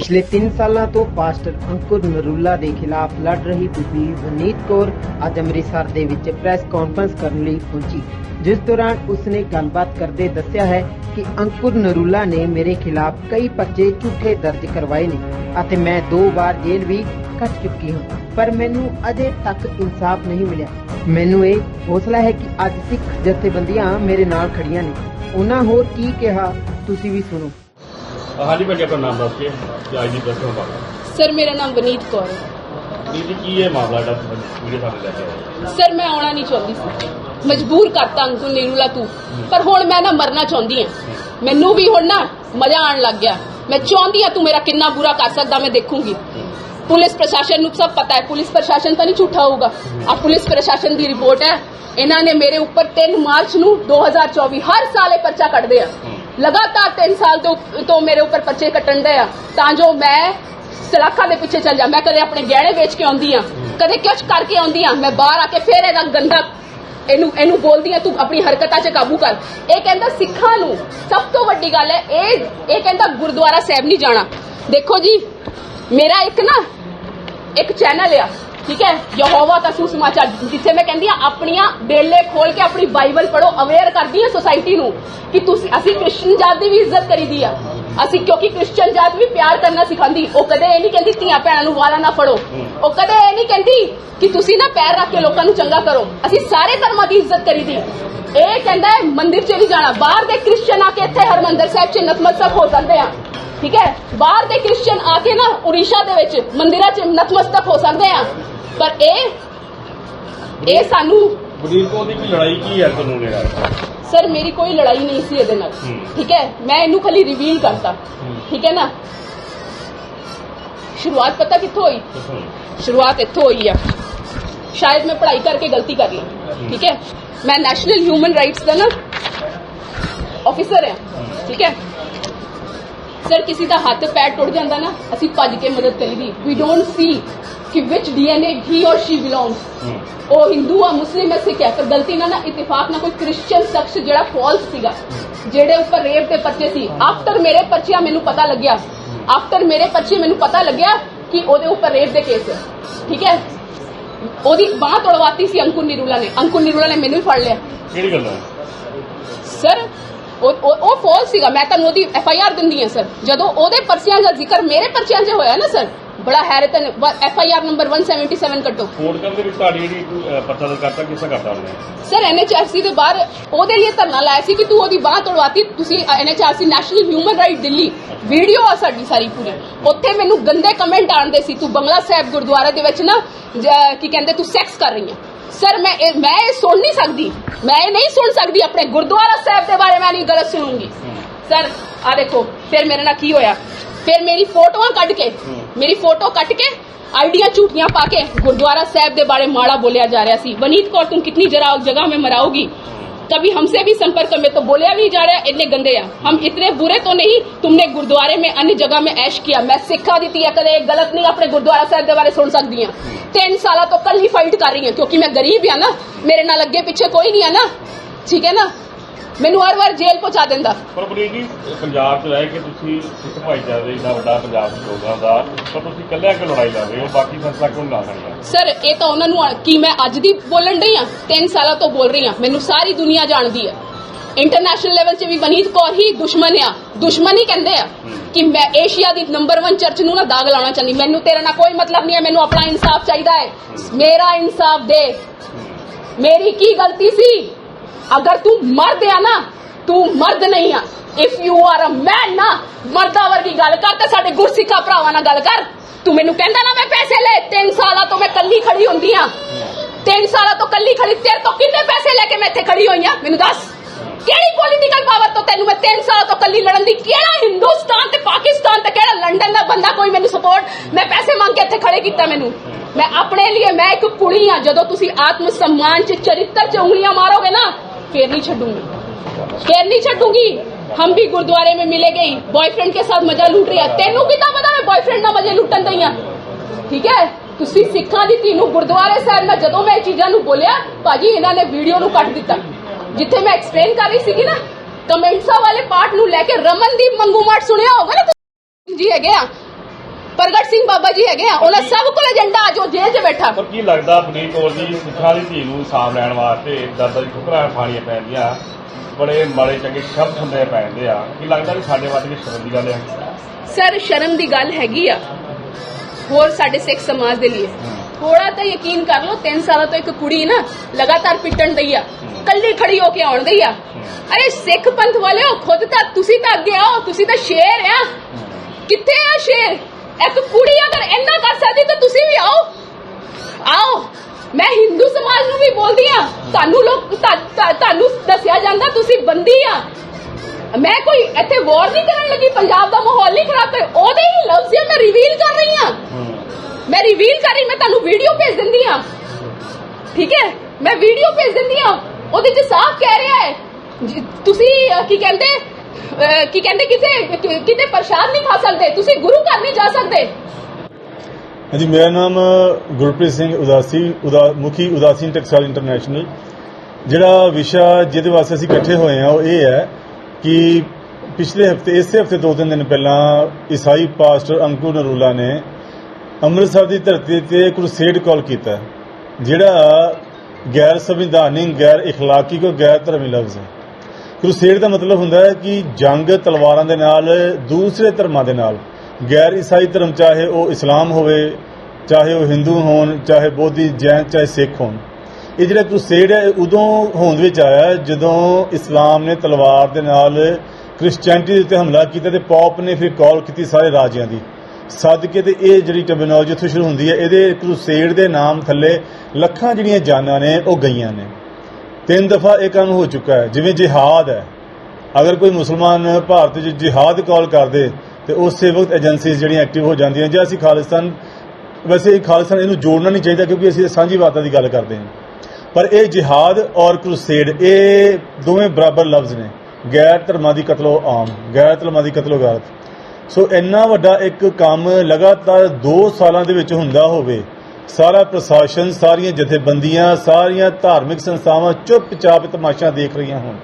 ਪਿਛਲੇ 3 ਸਾਲਾਂ ਤੋਂ ਪਾਸਟਰ ਅੰਕੁਰ ਨਰੂਲਾ ਦੇ ਖਿਲਾਫ ਲੜ ਰਹੀ ਬੀਬੀ ਵਨੀਤ ਕੌਰ ਅੱਜ ਅੰਮ੍ਰਿਤਸਰ ਦੇ ਵਿੱਚ ਪ੍ਰੈਸ ਕਾਨਫਰੰਸ ਕਰਨ ਲਈ ਪਹੁੰਚੀ, ਜਿਸ ਦੌਰਾਨ ਉਸਨੇ ਗੱਲਬਾਤ ਕਰਦੇ ਦੱਸਿਆ ਹੈ ਕਿ ਅੰਕੁਰ ਨਰੂਲਾ ਨੇ ਮੇਰੇ ਖਿਲਾਫ ਕਈ ਪਰਚੇ ਝੂਠੇ ਦਰਜ ਕਰਵਾਏ ਨੇ ਅਤੇ ਮੈਂ ਦੋ ਵਾਰ ਜੇਲ੍ਹ ਵੀ ਕੱਟ ਚੁੱਕੀ ਹਾਂ, ਪਰ ਮੈਨੂੰ ਅਜੇ ਤੱਕ ਇਨਸਾਫ ਨਹੀਂ ਮਿਲਿਆ। ਮੈਨੂੰ ਇਹ ਹੌਸਲਾ ਹੈ ਕਿ ਅੱਜ ਸਿੱਖ ਜਥੇਬੰਦੀਆਂ ਮੇਰੇ ਨਾਲ ਖੜੀਆਂ ਨੇ। ਉਹਨਾਂ ਹੋਰ ਕੀ ਕਿਹਾ, ਤੁਸੀਂ ਵੀ ਸੁਣੋ। ਹਾਂਜੀ ਭਾਜੀ ਆਪਣਾ ਨਾਮ ਦੱਸ ਕੇ ਤੇ ਅੱਜ ਦੀ ਪ੍ਰੈਸ ਨੂੰ ਸਰ ਮੇਰਾ ਨਾਮ ਵਨੀਤ ਕੌਰ ਹੈ। ਜੀ ਜੀ ਕੀ ਇਹ ਮਾਮਲਾ ਜਿਹੜਾ ਵੀਡੀਓ ਸਾਹਮਣੇ ਲੈ ਕੇ ਆਏ ਸਰ ਮੈਂ ਆਉਣਾ ਨਹੀਂ ਚਾਹੁੰਦੀ ਸੀ। ਮਜਬੂਰ ਕਰਤਾ ਅੰਕੁਲ ਨੀਰੂਲਾ ਤੂੰ। ਪਰ ਹੁਣ ਮੈਂ ਨਾ ਮਰਨਾ ਚਾਹੁੰਦੀ ਹਾਂ। ਮੈਨੂੰ ਵੀ ਹੁਣ ਨਾ ਮਜ਼ਾ ਆਉਣ ਲੱਗ ਗਿਆ। ਮੈਂ ਚਾਹੁੰਦੀ ਹਾਂ ਤੂੰ ਮੇਰਾ ਕਿੰਨਾ ਬੁਰਾ ਕਰ ਸਕਦਾ ਮੈਂ ਦੇਖੂੰਗੀ। ਪੁਲਿਸ ਪ੍ਰਸ਼ਾਸਨ ਨੂੰ ਸਭ ਪਤਾ ਹੈ। ਪੁਲਿਸ ਪ੍ਰਸ਼ਾਸਨ ਤਾਂ ਨਹੀਂ ਝੂਠਾ ਹੋਊਗਾ। ਆ ਪੁਲਿਸ ਪ੍ਰਸ਼ਾਸਨ ਦੀ ਰਿਪੋਰਟ ਹੈ। ਇਹਨਾਂ ਨੇ ਮੇਰੇ ਉੱਪਰ 3 ਮਾਰਚ ਨੂੰ 2024 ਹਰ ਸਾਲ ਇਹ ਪਰਚਾ ਕੱਢਦੇ ਆ। ਲਗਾਤਾਰ 3 ਸਾਲ ਤੋਂ ਤੋਂ ਮੇਰੇ ਉੱਪਰ ਪਰਚੇ ਕੱਟਣ ਦੇ ਆ। ਤਾਂ ਜੋ ਮੈਂ ਸਲਾਖਾਂ ਦੇ ਪਿੱਛੇ ਚੱਲ ਜਾ। ਮੈਂ ਕਦੇ ਆਪਣੇ ਗਹਿਣੇ ਵੇਚ ਕੇ ਆਉਂਦੀ ਆ। ਕਦੇ ਕੁਝ ਕਰਕੇ ਆਉਂਦੀ ਆ। ਮੈਂ ਬਾਹਰ ਆ ਕੇ ਫੇਰ ਇਹਦਾ ਗੰਦਾ ਇਹਨੂੰ ਇਹਨੂੰ ਬੋਲਦੀ ਆ, ਤੂੰ ਆਪਣੀ ਹਰਕਤਾਂ 'ਚ ਕਾਬੂ ਕਰ। ਇਹ ਕਹਿੰਦਾ ਸਿੱਖਾਂ ਨੂੰ ਸਭ ਤੋਂ ਵੱਡੀ ਗੱਲ ਹੈ, ਇਹ ਇਹ ਕਹਿੰਦਾ ਗੁਰਦੁਆਰਾ ਸਾਹਿਬ ਨਹੀਂ ਜਾਣਾ। ਦੇਖੋ ਜੀ, ਮੇਰਾ ਇੱਕ ਨਾ ਇੱਕ ਚੈਨਲ ਆ। ਠੀਕ ਹੈ? ਯਹੋਵਾ ਦਾ ਸੁਸਮਾਚਾਰ ਜਿੱਥੇ ਮੈਂ ਕਹਿੰਦੀ ਆ ਆਪਣੀਆਂ ਡੇਲੇ ਖੋਲ ਕੇ ਆਪਣੀ ਬਾਈਬਲ ਪੜੋ ਅਵੇਅਰ ਕਰਦੀ ਆ ਸੋਸਾਇਟੀ ਨੂੰ ਕਿ ਤੁਸੀਂ, ਅਸੀਂ ਕ੍ਰਿਸਚੀਅਨ ਜਾਤ ਦੀ ਵੀ ਇੱਜ਼ਤ ਕਰੀਦੀ ਆ। ਅਸੀਂ ਕਿਉਂਕਿ ਕ੍ਰਿਸਚੀਅਨ ਜਾਤ ਵੀ ਪਿਆਰ ਕਰਨਾ ਸਿਖਾਉਂਦੀ। ਉਹ ਕਦੇ ਇਹ ਨਹੀਂ ਕਹਿੰਦੀ ਧੀਆਂ ਭੈਣਾਂ ਨੂੰ ਵਾਲਾ ਨਾ ਫੜੋ। ਉਹ ਕਦੇ ਇਹ ਨਹੀਂ ਕਹਿੰਦੀ ਕਿ ਤੁਸੀਂ ਨਾ ਪੈਰ ਰੱਖ ਕੇ ਲੋਕਾਂ ਨੂੰ ਚੰਗਾ ਕਰੋ। ਅਸੀਂ ਸਾਰੇ ਧਰਮਾਂ ਦੀ ਇੱਜ਼ਤ ਕਰੀਦੀ। ਇਹ ਕਹਿੰਦਾ ਹੈ ਮੰਦਿਰ 'ਚ ਨਹੀਂ ਜਾਣਾ। ਬਾਹਰ ਦੇ ਕ੍ਰਿਸਚੀਅਨ ਆ ਕੇ ਇੱਥੇ ਹਰਮੰਦਰ ਸਾਹਿਬ 'ਚ ਨਤਮਸਤਕ ਹੋ ਜਾਂਦੇ ਆ। ਠੀਕ ਹੈ? ਬਾਹਰ ਦੇ ਕ੍ਰਿਸਚੀਅਨ ਆ ਕੇ ਨਾ ਉੜੀਸਾ ਦੇ ਵਿੱਚ ਮੰਦਿਰਾਂ 'ਚ ਨਤਮਸਤਕ ਹੋ ਸਕਦੇ ਆ। ਪਰ ਇਹ ਇਹ ਸਾਨੂੰ ਵਡੀਲ ਕੋਲ ਦੀ ਕੀ ਲੜਾਈ ਕੀ ਹੈ ਕਾਨੂੰਨ ਦੇ ਨਾਲ ਸਰ ਮੇਰੀ ਕੋਈ ਲੜਾਈ ਨਹੀਂ ਸੀ ਇਹਦੇ ਨਾਲ। ਠੀਕ ਹੈ? ਮੈਂ ਇਹਨੂੰ ਖਾਲੀ ਰਿਵੀਲ ਕਰਤਾ। ਠੀਕ ਹੈ ਨਾ? ਸ਼ੁਰੂਆਤ ਪਤਾ ਕਿੱਥੋਂ ਹੋਈ? ਸ਼ੁਰੂਆਤ ਇੱਥੋਂ ਹੋਈ ਆ। ਸ਼ਾਇਦ ਮੈਂ ਪੜ੍ਹਾਈ ਕਰਕੇ ਗਲਤੀ ਕਰ ਲਈ। ਠੀਕ ਹੈ ਮੈਂ ਨੈਸ਼ਨਲ ਹਿਊਮਨ ਰਾਈਟਸ ਦਾ ਨਾ ਆਫੀਸਰ ਹਾਂ ਠੀਕ ਹੈ ਸਰ ਕਿਸੇ ਦਾ ਹੱਥ ਪੈਰ ਟੁੱਟ ਜਾਂਦਾ ਨਾ ਅਸੀਂ ਭੱਜ ਕੇ ਮਦਦ ਕਰੀਦੀ ਵੀ ਡੋਨਟ ਸੀ ਕਿ ਵਿਚ ਡੀਐਨਏ ਹੀ ਔਰ ਸ਼ੀ ਬਿਲੋਂਗਸ ਉਹ ਹਿੰਦੂ ਆ ਮੁਸਲਿਮ ਹੈ ਸਿੱਖ ਹੈ ਪਰ ਗਲਤੀ ਨਾਲ ਨਾ ਇਤਫਾਕ ਨਾਲ ਕੋਈ ਕ੍ਰਿਸਚੀਅਨ ਸ਼ਖਸ ਜਿਹੜਾ ਫਾਲਸ ਸੀਗਾ ਜਿਹੜੇ ਉੱਪਰ ਰੇਪ ਦੇ ਪਰਚੇ ਸੀ ਆਫਟਰ ਮੇਰੇ ਪਰਚਿਆਂ ਮੈਨੂੰ ਪਤਾ ਲੱਗਿਆ ਆਫਟਰ ਮੇਰੇ ਪਰਚੇ ਮੈਨੂੰ ਪਤਾ ਲੱਗਿਆ ਕਿ ਉਹਦੇ ਉੱਪਰ ਰੇਪ ਦੇ ਕੇਸ ਹੈ ਠੀਕ ਹੈ ਉਹਦੀ ਬਾਹ ਤੋੜਵਾਤੀ ਸੀ ਅੰਕੁਰ ਨਿਰੂਲਾ ਨੇ। ਅੰਕੁਰ ਨਿਰੂਲਾ ਨੇ ਮੈਨੂੰ ਹੀ ਫੜ ਲਿਆ। ਕਿਹੜੀ ਗੱਲ ਹੈ? ਸਰ ਉਹ ਫਾਲਸ ਸੀਗਾ। ਮੈਂ ਤੁਹਾਨੂੰ ਉਹਦੀ ਐਫ ਆਈ ਆਰ ਦਿੰਦੀ ਹਾਂ ਸਰ। ਜਦੋਂ ਉਹਦੇ ਪਰਚਿਆਂ ਦਾ ਜ਼ਿਕਰ ਮੇਰੇ ਪਰਚਿਆਂ 'ਚ ਹੋਇਆ ਨਾ ਸਰ ਬੜਾ ਹੈਰਤਨ ਐਫ ਆਈ ਆਰ ਨੰਬਰ 177 ਕੱਟੋ ਫੋਨ ਕਰਨ ਦੇ ਵਿੱਚ ਤੁਹਾਡੀ ਜਿਹੜੀ ਪਰਚਾ ਦਰਜ ਕਰਤਾ ਕਿਸਾ ਕਰਤਾ ਉਹਨੇ? ਸਰ ਐਨਐਚਆਰਸੀ ਦੇ ਬਾਹਰ ਉਹਦੇ ਲਈ ਧਰਨਾ ਲਾਇਆ ਸੀ ਕਿ ਤੂੰ ਉਹਦੀ ਬਾਹ ਤੋੜਵਾਤੀ ਤੁਸੀਂ NHRC national human right Delhi video ਆ ਸਾਡੀ ਸਾਰੀ ਪੂਰੀ। ਉੱਥੇ ਮੈਨੂੰ ਗੰਦੇ ਕਮੈਂਟ ਆਉਂਦੇ ਸੀ ਤੂੰ ਬੰਗਲਾ ਸਾਹਿਬ ਗੁਰਦੁਆਰੇ ਦੇ ਵਿੱਚ ਨਾ ਕੀ ਕਹਿੰਦੇ ਤੂੰ ਸੈਕਸ ਕਰ ਰਹੀ ਹੈ। ਸਰ ਮੈਂ ਇਹ ਮੈਂ ਇਹ ਸੁਣ ਨਹੀਂ ਸਕਦੀ। ਮੈਂ ਇਹ ਨਹੀਂ ਸੁਣ ਸਕਦੀ ਆਪਣੇ ਗੁਰਦੁਆਰਾ ਸਾਹਿਬ ਦੇ ਬਾਰੇ ਮੈਂ ਨਹੀਂ ਗਲਤ ਸੁਣੂੰਗੀ। ਸਰ ਆ ਦੇਖੋ ਫਿਰ ਮੇਰੇ ਨਾਲ ਕੀ ਹੋਇਆ? फिर मेरी फ़ोटो कट के, मेरी फ़ोटो कट के, आइडिया झूठिया पाके गुरुद्वारा साहब के बारे माड़ा बोलिया जा रहा है वनीत कौर, तुम कितनी जरा जगह में मराओगी? कभी हमसे भी संपर्क में तो बोलिया भी जा रहा है इतने गंदे या हम इतने बुरे तो नहीं, तुमने गुरुद्वारे में अन्य जगह में ऐश किया। मैं सिखा दी है कदे, गलत नहीं अपने गुरुद्वारा साहब के बारे सुन सकती हूँ। तीन साल तो कल ही फाइट कर रही है, क्योंकि मैं गरीब हाँ ना। मेरे ना लगे कोई नहीं है ना। ठीक है ना? ਮੈਨੂੰ ਹਰ ਵਾਰ ਜੇਲ੍ਹ ਪਹੁੰਚਾ ਦਿੰਦਾ। ਪਰ ਵਡੀਲ ਜੀ ਪੰਜਾਬ 'ਚ ਰਹਿ ਕੇ ਤੁਸੀਂ ਸਿੱਖ ਭਾਈਚਾਰੇ ਦਾ ਵੱਡਾ ਪੰਜਾਬ ਲੋਕਾਂ ਦਾ ਪਰ ਤੁਸੀਂ ਇਕੱਲਿਆਂ ਕਿ ਲੜਾਈ ਲੜ ਰਹੇ ਹੋ? ਬਾਕੀ ਸੰਸਥਾ ਕਿਉਂ ਨਾ ਖੜੀਆਂ ਸਰ ਇਹ ਤਾਂ ਉਹਨਾਂ ਨੂੰ ਕੀ ਮੈਂ ਅੱਜ ਦੀ ਬੋਲਣ ਡਈ ਆ 3 ਸਾਲਾਂ ਤੋਂ ਬੋਲ ਰਹੀ ਆ ਮੈਨੂੰ ਸਾਰੀ ਦੁਨੀਆ ਜਾਣਦੀ ਹੈ। ਇੰਟਰਨੈਸ਼ਨਲ ਲੈਵਲ 'ਤੇ ਵੀ ਵਨੀਤ ਕੌਰ ਹੀ ਦੁਸ਼ਮਣ ਆ। ਦੁਸ਼ਮਣ ਹੀ ਕਹਿੰਦੇ ਆ ਕਿ ਮੈਂ ਏਸ਼ੀਆ ਦੀ ਨੰਬਰ 1 ਚਰਚ ਨੂੰ ਨਾ ਦਾਗ ਲਾਉਣਾ ਚਾਹੁੰਦੀ। ਮੈਨੂੰ ਤੇਰੇ ਨਾਲ ਕੋਈ ਮਤਲਬ ਨਹੀਂ ਹੈ। ਮੈਨੂੰ ਆਪਣਾ ਇਨਸਾਫ ਚਾਹੀਦਾ ਹੈ। ਮੇਰਾ ਇਨਸਾਫ ਦੇ। ਮੇਰੀ ਕੀ ਗਲਤੀ ਸੀ? ਅਗਰ ਤੂੰ ਮਰਦ ਆ ਨਾ ਤੂੰ ਮਰਦ ਨਹੀਂ ਆ if you are a man ਨਾ ਮਰਦਾਂ ਵਰਗੀ ਗੱਲ ਕਰ ਤੇ ਸਾਡੇ ਗੁਰਸਿੱਖਾ ਭਰਾਵਾਂ ਨਾਲ ਗੱਲ ਕਰ ਤੂੰ ਮੈਨੂੰ ਕਹਿੰਦਾ ਨਾ ਮੈਂ ਪੈਸੇ ਲੈ 3 ਸਾਲਾਂ ਤੋਂ ਮੈਂ ਕੱਲੀ ਖੜੀ ਹੁੰਦੀ ਆ 3 ਸਾਲਾਂ ਤੋਂ ਕੱਲੀ ਖੜੀ ਤੇਰੇ ਤੋਂ ਕਿੰਨੇ ਪੈਸੇ ਲੈ ਕੇ ਮੈਂ ਇੱਥੇ ਖੜੀ ਹੋਈ ਆ ਮੈਨੂੰ ਦੱਸ ਕਿਹੜੀ ਪੋਲੀਟੀਕਲ ਪਾਵਰ ਤੋਂ ਤੈਨੂੰ ਮੈਂ 3 ਸਾਲਾਂ ਤੋਂ ਕੱਲੀ ਲੜਨ ਦੀ ਕਿਹੜਾ ਹਿੰਦੁਸਤਾਨ ਤੇ ਪਾਕਿਸਤਾਨ ਤੇ ਕਿਹੜਾ ਲੰਡਨ ਦਾ ਬੰਦਾ ਕੋਈ ਮੈਨੂੰ ਸਪੋਰਟ ਮੈਂ ਪੈਸੇ ਮੰਗ ਕੇ ਇੱਥੇ ਖੜੇ ਕੀਤਾ ਮੈਨੂੰ ਮੈਂ ਆਪਣੇ ਲਈ ਮੈਂ ਇੱਕ ਕੁੜੀ ਆ ਜਦੋਂ ਤੁਸੀਂ ਆਤਮ सम्मान ਚ ਚਰਿੱਤਰ ਚ ਉਂਗਲੀਆਂ ਮਾਰੋਗੇ ਨਾ ਫੇਰ ਨਹੀਂ ਛੱਡੂੰਗੀ फिर नहीं छूटूंगी हम भी गुरुद्वारे में मिले गई बॉयफ्रेंड के साथ मजा लूट रही है तेनू कितना पता मैं बॉयफ्रेंड ਨਾਲ ਮਜ਼ੇ ਲੁੱਟਣ ਦਈ ਆ ਠੀਕ ਹੈ ਤੁਸੀਂ ਸਿੱਖਾਂ ਦੀ ਧੀ ਨੂੰ ਗੁਰਦੁਆਰੇ ਸਾਹਿਬ ਨਾਲ ਜਦੋਂ ਮੈਂ ਇਹ ਚੀਜ਼ਾਂ ਨੂੰ ਬੋਲਿਆ ਭਾਜੀ ਇਹਨਾਂ ਨੇ ਵੀਡੀਓ ਨੂੰ ਕੱਟ ਦਿੱਤਾ ਜਿੱਥੇ ਮੈਂ ਐਕਸਪਲੇਨ ਕਰ ਰਹੀ ਸੀਗੀ ਨਾ ਕਮੈਂਟਸਾਂ ਵਾਲੇ ਪਾਰਟ ਨੂੰ ਲੈ ਕੇ ਰਮਨਦੀਪ ਮੰਗੂ ਮਾਟ ਸੁਣਿਆ ਹੋਗਾ ਨਾ ਤੁਸੀਂ ਜੀ ਹੈਗੇ ਆ ਪ੍ਰਗਟ ਸਿੰਘ ਬਾਬਾ ਜੀ ਹੈਗੇ ਆ ਉਹਨਾਂ ਸਭ ਕੋਲ ਏਜੰਡਾ ਆ ਜੋ ਜੇਲ੍ਹ 'ਚ ਬੈਠਾ। ਪਰ ਕੀ ਲੱਗਦਾ ਬਨੀਤ ਕੌਰ ਜੀ ਸਿੱਖਾਂ ਦੀ ਧੀ ਨੂੰ ਸਾਮ ਲੈਣ ਵਾਸਤੇ ਦਾਦਾ ਦੀ ਠੁਕਰਾਂ ਖਾਣੀਆਂ ਪੈਂਦੀਆਂ ਬੜੇ ਮਾੜੇ ਚੰਗੇ ਸ਼ਬਦ ਹੁੰਦੇ ਪੈਂਦੇ ਆ। ਕੀ ਲੱਗਦਾ ਵੀ ਸਾਡੇ ਵਾਸਤੇ ਸ਼ਰਮ ਦੀ ਗੱਲ ਆ ਸਰ ਸ਼ਰਮ ਦੀ ਗੱਲ ਹੈਗੀ ਆ। ਹੋਰ ਸਾਡੇ ਸਿੱਖ ਸਮਾਜ ਦੇ ਲਈ। ਥੋੜਾ ਤਾਂ ਯਕੀਨ ਕਰ ਲਓ 3 ਸਾਲਾਂ ਤੋਂ ਇੱਕ ਕੁੜੀ ਨਾ ਲਗਾਤਾਰ ਪਿੱਟਣ ਦਈ ਆ ਕੱਲੀ ਖੜੀ ਹੋ ਕੇ ਆਉਣ ਦਈ ਆ। ਅਰੇ ਸਿੱਖ ਪੰਥ ਵਾਲਿਓ ਖੁਦ ਤਾਂ ਤੁਸੀਂ ਤਾਂ ਅੱਗੇ ਆਓ ਤੁਸੀਂ ਤਾਂ ਸ਼ੇਰ ਆ। ਕਿੱਥੇ ਆ ਸ਼ੇਰ? ਇੱਕ ਕੁੜੀ ਅਗਰ ਇੰਨਾ ਕਰ ਸਕਦੀ ਤਾਂ ਤੁਸੀਂ ਵੀ ਆਓ। ਆਓ। ਮੈਂ ਹਿੰਦੂ ਸਮਾਜ ਨੂੰ ਵੀ ਬੋਲਦੀ ਆ। ਤੁਹਾਨੂੰ ਲੋਕ ਤੁਹਾਨੂੰ ਦੱਸਿਆ ਜਾਂਦਾ ਤੁਸੀਂ ਬੰਦੀ ਆ। ਮੈਂ ਕੋਈ ਇੱਥੇ ਵਾਰ ਨਹੀਂ ਕਰਨ ਲੱਗੀ, ਪੰਜਾਬ ਦਾ ਮਾਹੌਲ ਨਹੀਂ ਖਰਾਬ ਕਰ ਉਹਦੇ ਹੀ ਲਫ਼ਜ਼ ਮੈਂ ਰਿਵੀਲ ਕਰ ਰਹੀ ਆ। ਮੈਂ ਰਿਵੀਲ ਕਰ ਰਹੀ, ਮੈਂ ਤੁਹਾਨੂੰ ਵੀਡੀਓ ਭੇਜ ਦਿੰਦੀ ਆ। ਠੀਕ ਹੈ? ਮੈਂ ਵੀਡੀਓ ਭੇਜ ਦਿੰਦੀ ਆ। ਉਹਦੇ ਚ ਸਾਫ਼ ਕਹਿ ਰਿਹਾ ਹੈ। ਤੁਸੀਂ ਕੀ ਕਹਿੰਦੇ ਕੀ ਕਹਿੰਦੇ ਕਿਸੇ ਕਿਤੇ ਪ੍ਰਸ਼ਾਦ ਨਹੀਂ ਖਾ ਸਕਦੇ। ਤੁਸੀਂ ਨਹੀਂ ਜਾ ਸਕਦੇ ਹਾਂਜੀ ਮੇਰਾ ਨਾਮ ਗੁਰਪ੍ਰੀਤ ਸਿੰਘ ਉਦਾਸੀ ਉਦਾ ਮੁਖੀ ਉਦਾਸੀ ਟੈਕਸਟਾਈਲ ਇੰਟਰਨੈਸ਼ਨਲ ਜਿਹੜਾ ਵਿਸ਼ਾ ਜਿਹਦੇ ਵਾਸਤੇ ਅਸੀਂ ਇਕੱਠੇ ਹੋਏ ਹਾਂ ਉਹ ਇਹ ਹੈ ਕਿ ਪਿਛਲੇ ਹਫਤੇ ਇਸੇ ਹਫਤੇ ਦੋ ਤਿੰਨ ਦਿਨ ਪਹਿਲਾਂ ਈਸਾਈ ਪਾਸਟਰ ਅੰਕੁਰ ਨਰੂਲਾ ਨੇ ਅੰਮ੍ਰਿਤਸਰ ਦੀ ਧਰਤੀ ਤੇ ਕ੍ਰੂਸੇਡ ਕਾਲ ਕੀਤਾ ਹੈ, ਜਿਹੜਾ ਗੈਰ ਸੰਵਿਧਾਨਿਕ ਗੈਰ اخلاقی ਕੋ ਗੈਰ ਧਰਮੀ ਲਫ਼ਜ਼ ਹੈ ਕ੍ਰੂਸੇਡ ਦਾ ਮਤਲਬ ਹੁੰਦਾ ਹੈ ਕਿ ਜੰਗ ਤਲਵਾਰਾਂ ਦੇ ਨਾਲ ਦੂਸਰੇ ਧਰਮਾਂ ਦੇ ਨਾਲ ਗੈਰ ਈਸਾਈ ਧਰਮ ਚਾਹੇ ਉਹ ਇਸਲਾਮ ਹੋਵੇ, ਚਾਹੇ ਉਹ ਹਿੰਦੂ ਹੋਣ, ਚਾਹੇ ਬੋਧੀ, ਜੈਨ, ਚਾਹੇ ਸਿੱਖ ਹੋਣ। ਇਹ ਜਿਹੜਾ ਕ੍ਰੂਸੇਡ ਹੈ ਉਦੋਂ ਹੋਂਦ ਵਿੱਚ ਆਇਆ ਜਦੋਂ ਇਸਲਾਮ ਨੇ ਤਲਵਾਰ ਦੇ ਨਾਲ ਕ੍ਰਿਸਚੀਅਨਟੀ ਦੇ ਉੱਤੇ ਹਮਲਾ ਕੀਤਾ ਤੇ ਪੌਪ ਨੇ ਫਿਰ ਕਾਲ ਕੀਤੀ ਸਾਰੇ ਰਾਜਿਆਂ ਦੀ। ਸਦਕੇ ਤੇ ਇਹ ਜਿਹੜੀ ਟਰਮੀਨੋਲੋਜੀ ਉੱਥੋਂ ਸ਼ੁਰੂ ਹੁੰਦੀ ਹੈ, ਇਹਦੇ ਕ੍ਰੂਸੇਡ ਦੇ ਨਾਮ ਥੱਲੇ ਲੱਖਾਂ ਜਿਹੜੀਆਂ ਜਾਨਾਂ ਨੇ, ਉਹ ਗਈਆਂ ਨੇ। ਤਿੰਨ ਦਫਾ ਇਹ ਕੰਮ ਹੋ ਚੁੱਕਾ ਹੈ, ਜਿਵੇਂ ਜਿਹਾਦ ਹੈ। ਅਗਰ ਕੋਈ ਮੁਸਲਮਾਨ ਭਾਰਤ 'ਚ ਜਿਹਾਦ ਕਾਲ ਕਰਦੇ ਤੇ ਉਸੇ ਵਕਤ ਏਜੰਸੀਜ਼ ਜਿਹੜੀਆਂ ਐਕਟਿਵ ਹੋ ਜਾਂਦੀਆਂ ਜੇ ਅਸੀਂ ਖਾਲਿਸਤਾਨ, ਵੈਸੇ ਖਾਲਿਸਤਾਨ ਇਹਨੂੰ ਜੋੜਨਾ ਨਹੀਂ ਚਾਹੀਦਾ ਕਿਉਂਕਿ ਅਸੀਂ ਸਾਂਝੀਵਾਦਤਾ ਦੀ ਗੱਲ ਕਰਦੇ ਹਾਂ। ਪਰ ਇਹ ਜਿਹਾਦ ਔਰ ਕ੍ਰੂਸੇਡ ਇਹ ਦੋਵੇਂ ਬਰਾਬਰ ਲਫ਼ਜ਼ ਨੇ। ਗੈਰ ਧਰਮਾਂ ਦੀ ਕਤਲੋ ਆਮ, ਗੈਰ ਧਰਮਾਂ ਦੀ ਕਤਲੋ ਗਾਰਤ ਸੋ ਇੰਨਾ ਵੱਡਾ ਇੱਕ ਕੰਮ ਲਗਾਤਾਰ 2 ਸਾਲਾਂ ਦੇ ਵਿੱਚ ਹੁੰਦਾ ਹੋਵੇ, ਸਾਰਾ ਪ੍ਰਸ਼ਾਸਨ, ਸਾਰੀਆਂ ਜਥੇਬੰਦੀਆਂ, ਸਾਰੀਆਂ ਧਾਰਮਿਕ ਸੰਸਥਾਵਾਂ ਚੁੱਪਚਾਪ ਤਮਾਸ਼ਾ ਦੇਖ ਰਹੀਆਂ ਹੋਣ।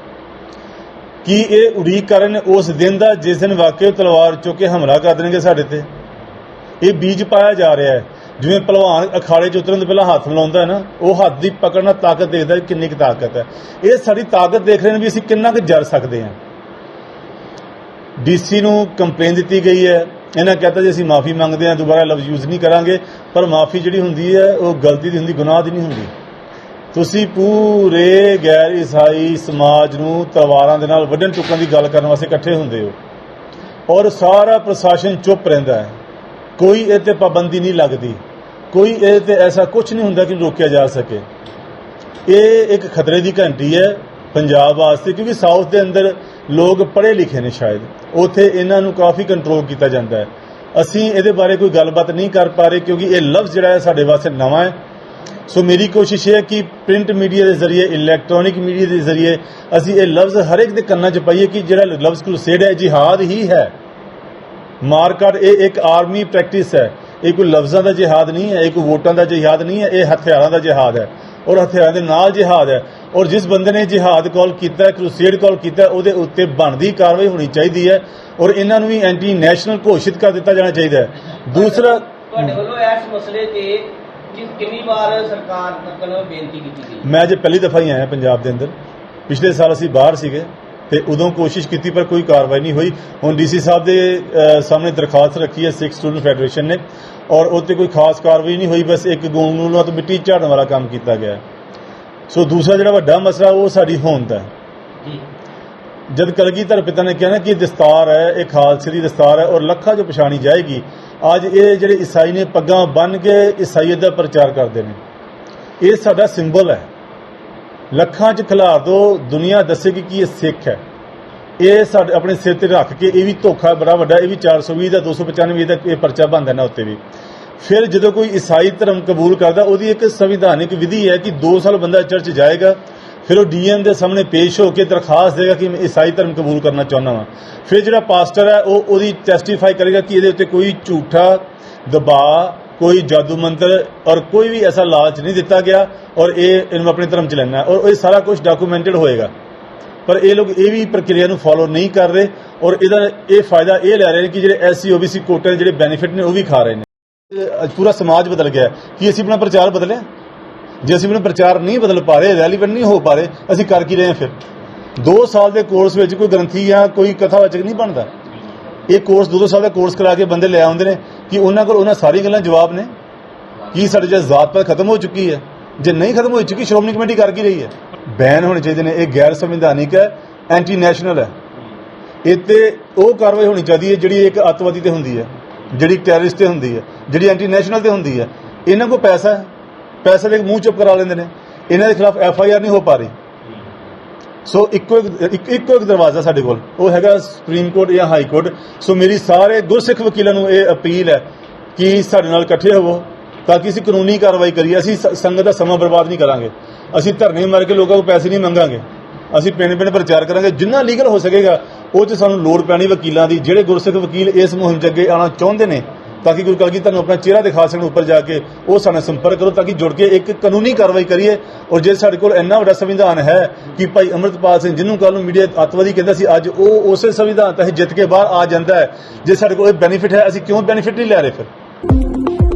ਕੀ ਇਹ ਉਡੀਕ ਕਰਨ ਉਸ ਦਿਨ ਦਾ ਜਿਸ ਦਿਨ ਵਾਕਿਆ ਤਲਵਾਰ ਚੁੱਕ ਕੇ ਹਮਲਾ ਕਰ ਦੇਣਗੇ ਸਾਡੇ ਤੇ? ਇਹ ਬੀਜ ਪਾਇਆ ਜਾ ਰਿਹਾ ਹੈ। ਜਿਵੇਂ ਪਹਿਲਵਾਨ ਅਖਾੜੇ 'ਚ ਉਤਰਨ ਤੋਂ ਪਹਿਲਾਂ ਹੱਥ ਮਿਲਾਉਂਦਾ ਹੈ ਨਾ, ਉਹ ਹੱਥ ਦੀ ਪਕੜ ਨਾਲ ਤਾਕਤ ਦੇਖਦਾ ਕਿੰਨੀ ਕੁ ਤਾਕਤ ਹੈ। ਇਹ ਸਾਡੀ ਤਾਕਤ ਦੇਖ ਰਹੇ ਨੇ ਵੀ ਅਸੀਂ ਕਿੰਨਾ ਕੁ ਜਰ ਸਕਦੇ ਹਾਂ। ਡੀਸੀ ਨੂੰ ਕੰਪਲੇਨ ਦਿੱਤੀ ਗਈ ਹੈ। ਇਹਨਾਂ ਕਹਤਾ ਜੀ, ਅਸੀਂ ਮਾਫੀ ਮੰਗਦੇ ਹਾਂ, ਦੁਬਾਰਾ ਲਫ਼ਜ਼ ਯੂਜ਼ ਨਹੀਂ ਕਰਾਂਗੇ, ਪਰ ਮਾਫੀ ਜਿਹੜੀ ਹੁੰਦੀ ਹੈ, ਉਹ ਗਲਤੀ ਦੀ ਹੁੰਦੀ, ਗੁਨਾਹ ਦੀ ਨਹੀਂ ਹੁੰਦੀ। ਤੁਸੀਂ ਪੂਰੇ ਗੈਰ ਈਸਾਈ ਸਮਾਜ ਨੂੰ ਤਲਵਾਰਾਂ ਦੇ ਨਾਲ ਵੱਢਣ ਚੁੱਕਣ ਦੀ ਗੱਲ ਕਰਨ ਵਾਸਤੇ ਇਕੱਠੇ ਹੁੰਦੇ ਹੋ। ਔਰ ਸਾਰਾ ਪ੍ਰਸ਼ਾਸਨ ਚੁੱਪ ਰਹਿੰਦਾ ਹੈ। ਕੋਈ ਇਹ ਤੇ ਪਾਬੰਦੀ ਨਹੀਂ ਲੱਗਦੀ। ਕੋਈ ਇਹ ਤੇ ਐਸਾ ਕੁਝ ਨਹੀਂ ਹੁੰਦਾ ਕਿ ਰੋਕਿਆ ਜਾ ਸਕੇ। ਇਹ ਇੱਕ ਖਤਰੇ ਦੀ ਘੰਟੀ ਹੈ ਪੰਜਾਬ ਵਾਸਤੇ, ਕਿਉਂਕਿ ਸਾਊਥ ਦੇ ਅੰਦਰ ਲੋਕ ਪੜ੍ਹੇ ਲਿਖੇ ਨੇ ਸ਼ਾਇਦ। ਉੱਥੇ ਇਹਨਾਂ ਨੂੰ ਕਾਫੀ ਕੰਟਰੋਲ ਕੀਤਾ ਜਾਂਦਾ ਹੈ। ਅਸੀਂ ਇਹਦੇ ਬਾਰੇ ਕੋਈ ਗੱਲਬਾਤ ਨਹੀਂ ਕਰ ਪਾ ਰਹੇ, ਕਿਉਂਕਿ ਇਹ ਲਫ਼ਜ਼ ਜਿਹੜਾ ਹੈ ਸਾਡੇ ਵਾਸਤੇ ਨਵਾਂ ਹੈ। ਸੋ ਮੇਰੀ ਕੋਸ਼ਿਸ਼ ਹੈ ਕਿ ਪ੍ਰਿੰਟ ਮੀਡੀਆ ਦੇ ਜ਼ਰੀਏ, ਇਲੈਕਟ੍ਰੋਨਿਕ ਮੀਡੀਆ ਦੇ ਜ਼ਰੀਏ ਅਸੀਂ ਇਹ ਲਫ਼ਜ਼ ਹਰ ਇੱਕ ਦੇ ਕੰਨਾਂ 'ਚ ਪਾਈਏ ਕਿ ਜਿਹੜਾ ਲਫ਼ਜ਼ ਕ੍ਰੂਸੇਡ ਹੈ ਜਿਹਾਦ ਹੀ ਹੈ। ਮਾਰਕਟ ਇਹ ਇੱਕ ਆਰਮੀ ਪ੍ਰੈਕਟਿਸ ਹੈ। ਇਹ ਕੋਈ ਲਫ਼ਜ਼ਾਂ ਦਾ ਜਿਹਾਦ ਨਹੀਂ ਹੈ, ਇਹ ਕੋਈ ਵੋਟਾਂ ਦਾ ਜਿਹਾਦ ਨਹੀਂ ਹੈ, ਇਹ ਹਥਿਆਰਾਂ ਦਾ ਜਿਹਾਦ ਹੈ। ਔਰ ਹਥਿਆਰਾਂ ਦੇ ਨਾਲ ਜਿਹਾਦ ਹੈ। ਔਰ ਜਿਸ ਬੰਦੇ ਨੇ ਜਿਹਾਦ ਕਾਲ ਕੀਤਾ ਹੈ ਕ੍ਰੂਸੇਡ ਕਾਲ ਕੀਤਾ ਉਹਦੇ ਉੱਤੇ ਬਣਦੀ ਕਾਰਵਾਈ ਹੋਣੀ ਚਾਹੀਦੀ ਹੈ ਔਰ ਇਹਨਾਂ ਨੂੰ ਵੀ ਐਂਟੀ ਨੈਸ਼ਨਲ ਘੋਸ਼ਿਤ ਕਰ ਦਿੱਤਾ ਜਾਣਾ ਚਾਹੀਦਾ ਹੈ। ਦੂਸਰਾ ਤੁਹਾਡੇ ਵੱਲੋਂ ਇਸ ਮਸਲੇ ਤੇ ਜਿਸ ਕਿੰਨੀ ਵਾਰ ਸਰਕਾਰ ਤੱਕ ਬੇਨਤੀ ਕੀਤੀ ਗਈ ਮੈਂ ਅੱਜ ਪਹਿਲੀ ਦਫਾ ਹੀ ਆਇਆ ਪੰਜਾਬ ਦੇ ਅੰਦਰ। ਪਿਛਲੇ ਸਾਲ ਅਸੀਂ ਬਾਹਰ ਸੀਗੇ ਤੇ ਉਦੋਂ ਕੋਸ਼ਿਸ਼ ਕੀਤੀ ਪਰ ਕੋਈ ਕਾਰਵਾਈ ਨਹੀਂ ਹੋਈ। ਹੁਣ ਡੀਸੀ ਸਾਹਿਬ ਦੇ ਸਾਹਮਣੇ ਦਰਖਾਸਤ ਰੱਖੀ ਹੈ ਸਿੱਖ ਸਟੂਡੈਂਟ ਫੈਡਰੇਸ਼ਨ ਨੇ। ਔਰ ਉੱਤੇ ਕੋਈ ਖਾਸ ਕਾਰਵਾਈ ਨਹੀਂ ਹੋਈ ਬਸ ਇੱਕ ਗੂੰਗਲੂਆਂ ਤੋਂ ਮਿੱਟੀ ਝਾੜਨ ਵਾਲਾ ਕੰਮ ਕੀਤਾ ਗਿਆ। ਸੋ ਦੂਸਰਾ ਜਿਹੜਾ ਵੱਡਾ ਮਸਲਾ ਉਹ ਸਾਡੀ ਹੋਂਦ ਹੈ। ਜੀ। ਜਦ ਕਲਗੀਧਰ ਪਿਤਾ ਨੇ ਕਿਹਾ ਨਾ ਕਿ ਦਸਤਾਰ ਹੈ ਇਹ ਖਾਲਸੇ ਦੀ ਦਸਤਾਰ ਹੈ ਔਰ ਲੱਖਾਂ ਜੋ ਪਛਾਣੀ ਜਾਏਗੀ। ਅੱਜ ਇਹ ਜਿਹੜੇ ਈਸਾਈ ਨੇ ਪੱਗਾਂ ਬੰਨ ਕੇ ਈਸਾਈਅਤ ਦਾ ਪ੍ਰਚਾਰ ਕਰਦੇ ਨੇ। ਇਹ ਸਾਡਾ ਸਿੰਬਲ ਹੈ। ਲੱਖਾਂ 'ਚ ਖਿਲਾਰ ਦੋ, ਦੁਨੀਆ ਦੱਸੇਗੀ ਕਿ ਇਹ ਸਿੱਖ ਹੈ। ਇਹ ਸਾਡੇ ਆਪਣੇ ਸਿਰ ਤੇ ਰੱਖ ਕੇ ਇਹ ਵੀ ਧੋਖਾ ਬੜਾ ਵੱਡਾ, ਇਹ ਵੀ 420 ਦਾ 295 ਦਾ ਇਹ ਪਰਚਾ ਬਣਦਾ ਨਾ ਉੱਤੇ ਵੀ। ਫਿਰ ਜਦੋਂ ਕੋਈ ਈਸਾਈ ਧਰਮ ਕਬੂਲ ਕਰਦਾ, ਉਹਦੀ ਇੱਕ ਸੰਵਿਧਾਨਿਕ ਵਿਧੀ ਹੈ ਕਿ 2 ਸਾਲ ਬੰਦਾ ਚਰਚ ਜਾਏਗਾ ਫਿਰ ਉਹ ਡੀਐਮ ਦੇ ਸਾਹਮਣੇ ਪੇਸ਼ ਹੋ ਕੇ ਦਰਖਾਸਤ ਦੇਗਾ ਕਿ ਮੈਂ ਈਸਾਈ ਧਰਮ ਕਬੂਲ ਕਰਨਾ ਚਾਹੁੰਦਾ ਹਾਂ ਫਿਰ ਜਿਹੜਾ ਪਾਸਟਰ ਹੈ, ਉਹ ਉਹਦੀ ਟੈਸਟੀਫਾਈ ਕਰੇਗਾ ਕਿ ਇਹਦੇ ਉੱਤੇ ਕੋਈ ਝੂਠਾ ਦਬਾਅ, ਕੋਈ ਜਾਦੂ ਮੰਤਰ ਔਰ ਕੋਈ ਵੀ ਐਸਾ ਲਾਲਚ ਨਹੀਂ ਦਿੱਤਾ ਗਿਆ ਔਰ ਇਹ ਇਹਨੂੰ ਆਪਣੇ ਧਰਮ ਚ ਲੈਣਾ ਔਰ ਇਹ ਸਾਰਾ ਕੁਝ ਡਾਕੂਮੈਂਟਡ ਹੋਏਗਾ। ਪਰ ਇਹ ਲੋਕ ਇਹ ਵੀ ਪ੍ਰਕਿਰਿਆ ਨੂੰ ਫੋਲੋ ਨਹੀਂ ਕਰ ਰਹੇ ਔਰ ਇਹਦਾ ਇਹ ਫਾਇਦਾ ਇਹ ਲੈ ਰਹੇ ਨੇ ਕਿ ਜਿਹੜੇ ਐਸਸੀ ਓਬੀਸੀ ਕੋਟੇ ਦੇ ਜਿਹੜੇ ਬੈਨੀਫਿਟ ਨੇ ਉਹ ਵੀ ਖਾ ਰਹੇ ਨੇ। ਪੂਰਾ ਸਮਾਜ ਬਦਲ ਗਿਆ ਹੈ। ਕੀ ਅਸੀਂ ਆਪਣਾ ਪ੍ਰਚਾਰ ਬਦਲਿਆ ਜੇ ਅਸੀਂ ਆਪਣਾ ਪ੍ਰਚਾਰ ਨਹੀਂ ਬਦਲ ਪਾ ਰਹੇ ਰੈਲੀਵੈਂਟ ਨਹੀਂ ਹੋ ਪਾ ਰਹੇ, ਅਸੀਂ ਕਰ ਕੀ ਰਹੇ ਹਾਂ ਫਿਰ? 2 ਸਾਲ ਦੇ ਕੋਰਸ ਵਿੱਚ ਕੋਈ ਗ੍ਰੰਥੀ ਜਾਂ ਕੋਈ ਕਥਾਵਾਚਕ ਨਹੀਂ ਬਣਦਾ। ਇਹ ਕੋਰਸ 2-2 ਸਾਲ ਦਾ ਕੋਰਸ ਕਰਾ ਕੇ ਬੰਦੇ ਲੈ ਆਉਂਦੇ ਨੇ ਕਿ ਉਹਨਾਂ ਕੋਲ ਉਹਨਾਂ ਸਾਰੀਆਂ ਗੱਲਾਂ ਜਵਾਬ ਨੇ। ਕੀ ਸਾਡੇ ਜੇ ਜ਼ਾਤ ਪਾਤ ਖਤਮ ਹੋ ਚੁੱਕੀ ਹੈ? ਜੇ ਨਹੀਂ ਖਤਮ ਹੋ ਚੁੱਕੀ, ਸ਼੍ਰੋਮਣੀ ਕਮੇਟੀ ਕਰ ਕੀ ਰਹੀ ਹੈ? ਬੈਨ ਹੋਣੇ ਚਾਹੀਦੇ ਨੇ, ਇਹ ਗੈਰ ਸੰਵਿਧਾਨਿਕ ਹੈ ਐਂਟੀ ਨੈਸ਼ਨਲ ਹੈ। ਇਹ ਤੇ ਉਹ ਕਾਰਵਾਈ ਹੋਣੀ ਚਾਹੀਦੀ ਹੈ ਜਿਹੜੀ ਇੱਕ ਅੱਤਵਾਦੀ ਤੇ ਹੁੰਦੀ ਹੈ, ਜਿਹੜੀ ਟੈਰਰਿਸਟ ਤੇ ਹੁੰਦੀ ਹੈ, ਜਿਹੜੀ ਐਂਟੀ ਨੈਸ਼ਨਲ ਤੇ ਹੁੰਦੀ ਹੈ। ਇਹਨਾਂ ਕੋਲ ਪੈਸਾ ਹੈ। ਪੈਸੇ ਦੇ ਮੂੰਹ ਚੁੱਪ ਕਰਾ ਲੈਂਦੇ ਨੇ। ਇਹਨਾਂ ਦੇ ਖਿਲਾਫ ਐਫ ਆਈ ਆਰ ਨਹੀਂ ਹੋ ਪਾ ਰਹੀ। ਸੋ ਇੱਕੋ ਇੱਕ ਇੱਕੋ, ਇੱਕ ਦਰਵਾਜ਼ਾ ਸਾਡੇ ਕੋਲ। ਉਹ ਹੈਗਾ ਸੁਪਰੀਮ ਕੋਰਟ ਜਾਂ ਹਾਈ ਕੋਰਟ। ਸੋ ਮੇਰੀ ਸਾਰੇ ਗੁਰਸਿੱਖ ਵਕੀਲਾਂ ਨੂੰ ਇਹ ਅਪੀਲ ਹੈ ਕਿ ਸਾਡੇ ਨਾਲ ਇਕੱਠੇ ਹੋਵੋ, ਤਾਂ ਕਿ ਅਸੀਂ ਕਾਨੂੰਨੀ ਕਾਰਵਾਈ ਕਰੀਏ। ਅਸੀਂ ਸੰਗਤ ਦਾ ਸਮਾਂ ਬਰਬਾਦ ਨਹੀਂ ਕਰਾਂਗੇ। ਅਸੀਂ ਧਰਨੇ ਮਾਰ ਕੇ ਲੋਕਾਂ ਕੋਲ ਪੈਸੇ ਨਹੀਂ ਮੰਗਾਂਗੇ। ਅਸੀਂ ਪਿੰਡ ਪਿੰਡ ਪ੍ਰਚਾਰ ਕਰਾਂਗੇ। ਜਿੰਨਾ ਲੀਗਲ ਹੋ ਸਕੇਗਾ, ਉਹ 'ਚ ਸਾਨੂੰ ਲੋੜ ਪੈਣੀ ਵਕੀਲਾਂ ਦੀ। ਜਿਹੜੇ ਗੁਰਸਿੱਖ ਵਕੀਲ ਇਸ ਮੁਹਿੰਮ 'ਚ ਅੱਗੇ ਆਉਣਾ ਚਾਹੁੰਦੇ ਨੇ ਤਾਂ ਕਿ ਗੁਰੂ ਕਲਗੀ ਤੁਹਾਨੂੰ ਆਪਣਾ ਚਿਹਰਾ ਦਿਖਾ ਸਕਣ ਉੱਪਰ ਜਾ ਕੇ, ਉਹ ਸਾਡੇ ਨਾਲ ਸੰਪਰਕ ਕਰੋ ਤਾਂ ਕਿ ਜੁੜ ਕੇ ਇੱਕ ਕਾਨੂੰਨੀ ਕਾਰਵਾਈ ਕਰੀਏ। ਔਰ ਜੇ ਸਾਡੇ ਕੋਲ ਇੰਨਾ ਵੱਡਾ ਸੰਵਿਧਾਨ ਹੈ ਕਿ ਭਾਈ ਅਮਰਤਪਾਲ ਸਿੰਘ ਜਿਹਨੂੰ ਕੱਲ ਨੂੰ ਮੀਡੀਆ ਅੱਤਵਾਦੀ ਕਹਿੰਦਾ ਸੀ, ਅੱਜ ਉਹ ਉਸੇ ਸੰਵਿਧਾਨ ਤਹਿਤ ਜਿੱਤ ਕੇ ਬਾਹਰ ਆ ਜਾਂਦਾ ਹੈ। ਜੇ ਸਾਡੇ ਕੋਲ ਇਹ ਬੈਨੀਫਿਟ ਹੈ, ਅਸੀਂ ਕਿਉਂ ਬੈਨੀਫਿਟ ਨਹੀਂ ਲੈ ਰਹੇ ਫਿਰ?